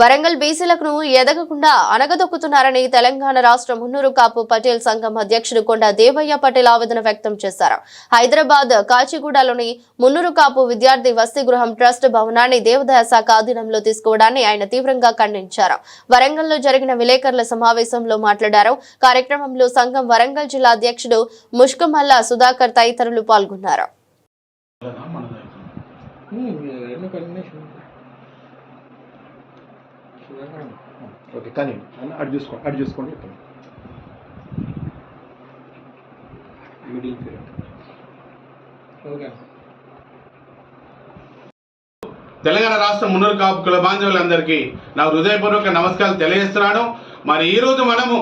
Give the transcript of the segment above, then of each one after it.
వరంగల్ బీసీలకు ఎదగకుండా అనగదొక్కుతున్నారని తెలంగాణ రాష్ట్ర మున్నూరు కాపు పటేల్ సంఘం అధ్యక్షుడు కొండ దేవయ్య పటేల్ ఆవేదన వ్యక్తం చేశారు. హైదరాబాద్ కాచిగూడలోని మున్నూరు కాపు విద్యార్థి వసతి గృహం ట్రస్ట్ భవనాన్ని దేవాదాయ శాఖ ఆధీనంలో తీసుకోవడాన్ని ఆయన తీవ్రంగా ఖండించారు. వరంగల్లో జరిగిన విలేకరుల సమావేశంలో మాట్లాడారు. కార్యక్రమంలో సంఘం వరంగల్ జిల్లా అధ్యక్షుడు ముష్కమల్ల సుధాకర్ తదితరులు పాల్గొన్నారు. ఓకే కానీ అటు చూసుకోండి అటు చూసుకోండి చెప్తాను మిడిల్ పీరియడ్ ఓకే. తెలంగాణ రాష్ట్ర మున్నూరు కాపు కుల బాంధవులందరికీ నా హృదయపూర్వక నమస్కారాలు తెలియజేస్తున్నాను. మరి ఈ రోజు మనము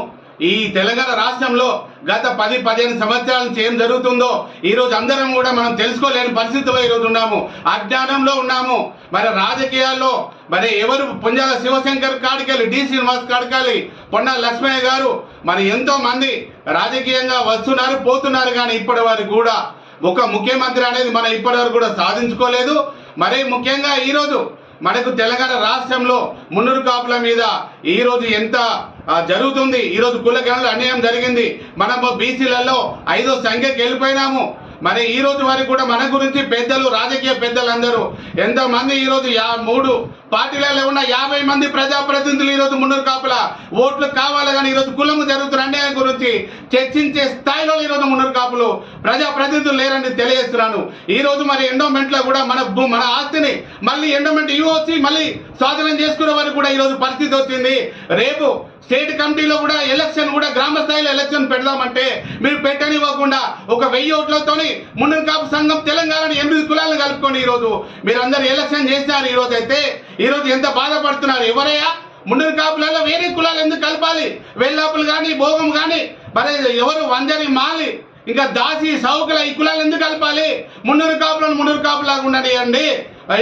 ఈ తెలంగాణ రాష్ట్రంలో గత పది పదిహేను సంవత్సరాల నుంచి ఏం జరుగుతుందో ఈ రోజు అందరం కూడా మనం తెలుసుకోలేని పరిస్థితిలో ఈరోజు ఉన్నాము. అజ్ఞానంలో ఉన్నాము. మరి రాజకీయాల్లో మరి ఎవరు పుంజాల శివశంకర్ కాడికెళ్ళి డి. శ్రీనివాస్ కాడకాలి పొన్న లక్ష్మయ్య గారు మరి ఎంతో మంది రాజకీయంగా వస్తున్నారు పోతున్నారు కానీ ఇప్పటి వారు కూడా ఒక ముఖ్యమంత్రి అనేది మనం ఇప్పటివరకు కూడా సాధించుకోలేదు. మరి ముఖ్యంగా ఈరోజు మనకు తెలంగాణ రాష్ట్రంలో మున్నూరు కాపుల మీద ఈరోజు ఎంత జరుగుతుంది? ఈరోజు రోజు కులగణలు అన్యాయం జరిగింది. మనము బీసీలలో ఐదో సంఖ్యకి వెళ్ళిపోయినాము. మరి ఈ రోజు వరకు కూడా మన గురించి పెద్దలు రాజకీయ పెద్దలందరూ ఎంతో మంది ఈ రోజు యా మూడు పార్టీలలో ఉన్న యాభై మంది ప్రజాప్రతినిధులు ఈ రోజు మున్నూరు కాపుల ఓట్లు కావాలి కానీ ఈ రోజు కులము జరుగుతున్న అన్యాయం గురించి చర్చించే స్థాయిలో ఈ రోజు మున్నూరు కాపులు ప్రజాప్రతినిధులు లేరని తెలియజేస్తున్నాను. ఈ రోజు మరి ఎండోమెంట్లో కూడా మన భూ- మన ఆస్తిని మళ్ళీ ఎండోమెంట్ వచ్చి మళ్ళీ స్వాధీనం చేసుకునే వారికి కూడా ఈ రోజు పరిస్థితి వచ్చింది. రేపు స్టేట్ కమిటీలో కూడా ఎలక్షన్ కూడా గ్రామ స్థాయిలో ఎలక్షన్ పెడదామంటే మీరు పెట్టనివ్వకుండా ఒక వెయ్యి ఓట్లతోని మున్నూరు కాపు సంఘం తెలంగాణని ఎనిమిది కులాలను కలుపుకొని ఈరోజు మీరు అందరు ఎలక్షన్ చేసినారు ఈరోజు అయితే ఈరోజు ఎంత బాధపడుతున్నారు ఎవరయ్యా మున్నూరు కాపులలో వేరే కులాలు ఎందుకు కలపాలి? వెల్లాపులు కానీ భోగం కానీ మరి ఎవరు వంజని మాలి. ఇంకా దాసి సౌకుల ఈ కులాలు ఎందుకు కలపాలి? మున్నూరు కాపులను మున్నూరు కాపులాగా ఉండనియండి.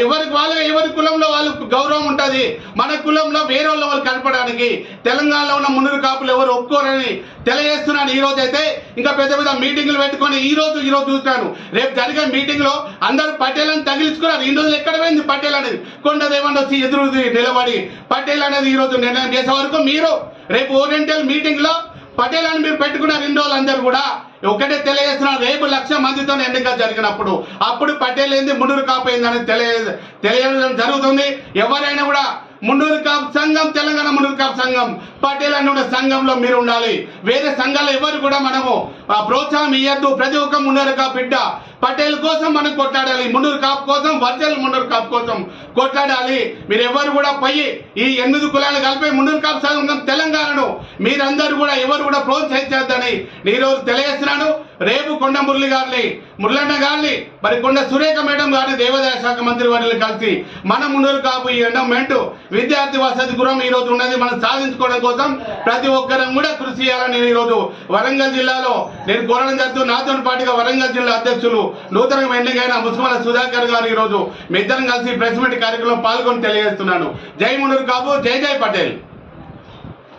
ఎవరికి వాళ్ళు ఎవరి కులంలో గౌరవం ఉంటుంది. మన కులంలో వేరే వాళ్ళు కనపడడానికి తెలంగాణలో ఉన్న మునురు కాపులు ఎవరు ఒప్పుకోరని తెలియజేస్తున్నాను. ఈ రోజు అయితే ఇంకా పెద్ద పెద్ద మీటింగ్లు పెట్టుకొని ఈ రోజు ఈ రోజు చూస్తాను. రేపు జరిగే మీటింగ్లో అందరూ అని తగిలించుకున్నారు. ఈ రోజు ఎక్కడ పోయింది పటేల్ అనేది? కొండదేవన్ వచ్చి ఎదురు నిలబడి పటేల్ అనేది ఈ రోజు నిర్ణయం చేసే వరకు మీరు రేపు ఓరియంటల్ మీటింగ్లో పటేల్ అని మీరు పెట్టుకున్నారు ఇన్ని రోజులు కూడా. ఒకటే తెలియజేస్తున్నారు రేపు లక్ష మందితో ఎన్నిక జరిగినప్పుడు. అప్పుడు పటేల్ ఏంది మున్నూరు కాపోయిందని ఏందని తెలియ తెలియడం జరుగుతుంది. ఎవరైనా కూడా మున్నూరు కాపు సంఘం తెలంగాణ మున్నూరు కాపు సంఘం. పటేల్ అని ఉండే సంఘంలో మీరు ఉండాలి. వేరే సంఘాలు ఎవరు కూడా మనము ప్రోత్సాహం ఇవ్వద్దు ప్రతి ఒక్క మున్నూరు కాపు బిడ్డ పటేల్ కోసం మనం కొట్లాడాలి. మున్నూరు కాపు కోసం వర్జల్ మున్నూరు కాపు కోసం కొట్లాడాలి. మీరు ఎవరు కూడా పోయి ఈ ఎనిమిది కులాలు కలిపి మున్నూరు కాపు సంఘం తెలంగాణను మీరందరూ కూడా ఎవరు కూడా ప్రోత్సహించద్దని నేను రోజు తెలియజేస్తున్నాను. రేపు కొండ మురళి గారిని మురళన్న గారిని మరి కొండ సురేఖ మేడం గారిని దేవాదాయ శాఖ మంత్రి వారిని కలిసి మన మున్నూరు కాపు ఈ ఎండమెంట్ విద్యార్థి వసతి గృహం ఈ రోజు ఉన్నది. మనం సాధించుకోవడం కోసం ప్రతి ఒక్కరం కూడా కృషి చేయాలని నేను ఈరోజు వరంగల్ జిల్లాలో నేను కోరడం జరుగుతూ నాతో పాటుగా వరంగల్ జిల్లా అధ్యక్షులు నూతనంగా ఎన్నికైన ముసుమల సుధాకర్ గారు ఈ రోజు మీ ఇద్దరం కలిసి ప్రెస్ మీట్ కార్యక్రమంలో పాల్గొని తెలియజేస్తున్నాను. జై మున్నూరు కాపు జై జై పటేల్.